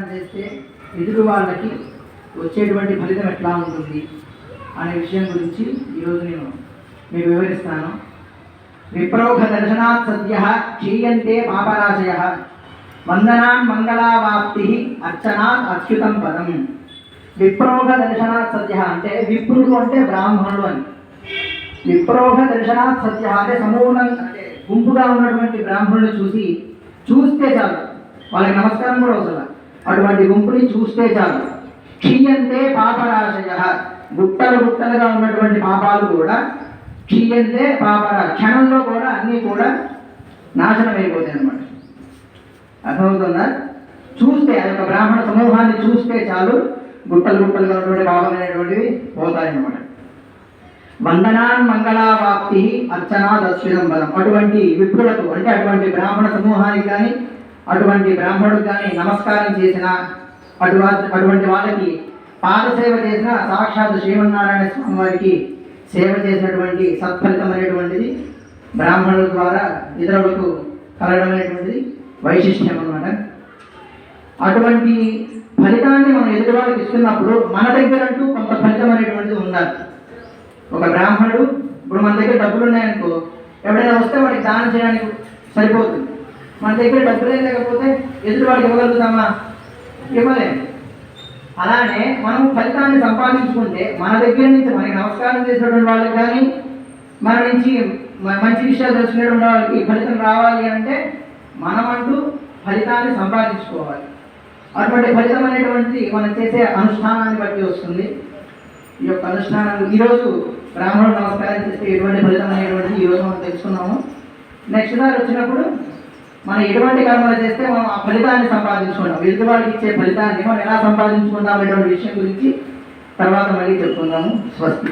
నమస్కారం చేస్తే ఎదురు వాళ్ళకి వచ్చేటువంటి ఫలితం ఎట్లా ఉంటుంది అనే విషయం గురించి ఈరోజు నేను మీకు వివరిస్తాను. విప్రోఘ దర్శనాత్ సద్య క్షీయంతే పాపరాశయ. వందనాన్ మంగళావాప్తి అర్చనాత్ అచ్యుతం పదం. విప్రోఘ దర్శనాత్ సద్య అంటే విప్రుడు అంటే బ్రాహ్మణుడు అని. విప్రోఘ దర్శనాత్ సత్య అంటే సమూలంగా అంటే గుంపుగా ఉన్నటువంటి బ్రాహ్మణులు చూసి చూస్తే చాలు. వాళ్ళకి నమస్కారం కూడా అవసరం. అటువంటి గుంపుని చూస్తే చాలు. క్షీయంతే పాపరాశయ. గుట్టలు గుట్టలుగా ఉన్నటువంటి పాపాలు కూడా క్షీయంతే పాపరా క్షణంలో కూడా అన్నీ కూడా నాశనం అయిపోతాయి అనమాట అర్థమవుతుందా? చూస్తే ఆ యొక్క బ్రాహ్మణ సమూహాన్ని చూస్తే చాలు గుట్టలు గుట్టలుగా ఉన్నటువంటి పాపమైనటువంటివి అనేటువంటివి పోతాయన్నమాట. వందనాన్ మంగళావాప్తి అర్చనా దస్విరం బలం అటువంటి విప్రులకు అంటే అటువంటి బ్రాహ్మణ సమూహానికి కానీ అటువంటి బ్రాహ్మణుడు కానీ నమస్కారం చేసిన అటువంటి అటువంటి వాళ్ళకి పాదసేవ చేసిన సాక్షాత్ శ్రీమన్నారాయణ స్వామి వారికి సేవ చేసినటువంటి సత్ఫలితం అనేటువంటిది బ్రాహ్మణుల ద్వారా ఇతరులకు కలగడం అనేటువంటిది వైశిష్ట్యం అన్నమాట. అటువంటి ఫలితాన్ని మనం ఎదుటివాళ్ళకి ఇస్తున్నప్పుడు మన దగ్గర అంటూ కొంత ఫలితం అనేటువంటిది ఉండాలి. ఒక బ్రాహ్మణుడు ఇప్పుడు మన దగ్గర డబ్బులు ఉన్నాయనుకో ఎవడైనా వస్తే వాడికి దానం చేయడానికి సరిపోతుంది మన దగ్గర డబ్బులే లేకపోతే ఎదురు వాడికి ఇవ్వగలుగుతామా? ఇవ్వలేము అలానే మనం ఫలితాన్ని సంపాదించుకుంటే మన దగ్గర నుంచి మనకి నమస్కారం చేసేటువంటి వాళ్ళకి కానీ మన నుంచి మంచి విషయాలు తెలుసుకునేటువంటి వాళ్ళకి ఫలితం రావాలి అంటే మనమంటూ ఫలితాన్ని సంపాదించుకోవాలి. అటువంటి ఫలితం అనేటువంటిది మనం చేసే అనుష్ఠానాన్ని బట్టి వస్తుంది. ఈ యొక్క అనుష్ఠానాలు ఈరోజు బ్రాహ్మణుడు నమస్కారం చేస్తే ఎటువంటి ఫలితం అనేటువంటిది ఈరోజు మనం తెలుసుకున్నాము. నెక్స్ట్ సారి వచ్చినప్పుడు మనం ఎటువంటి కర్మలు చేస్తే మనం ఆ ఫలితాన్ని సంపాదించుకుంటాం. ఎదుటి వాళ్ళకి ఇచ్చే ఫలితాన్ని మనం ఎలా సంపాదించుకుంటాం అనేటువంటి విషయం గురించి తర్వాత మళ్ళీ చెప్పుకుందాము. స్వస్తి.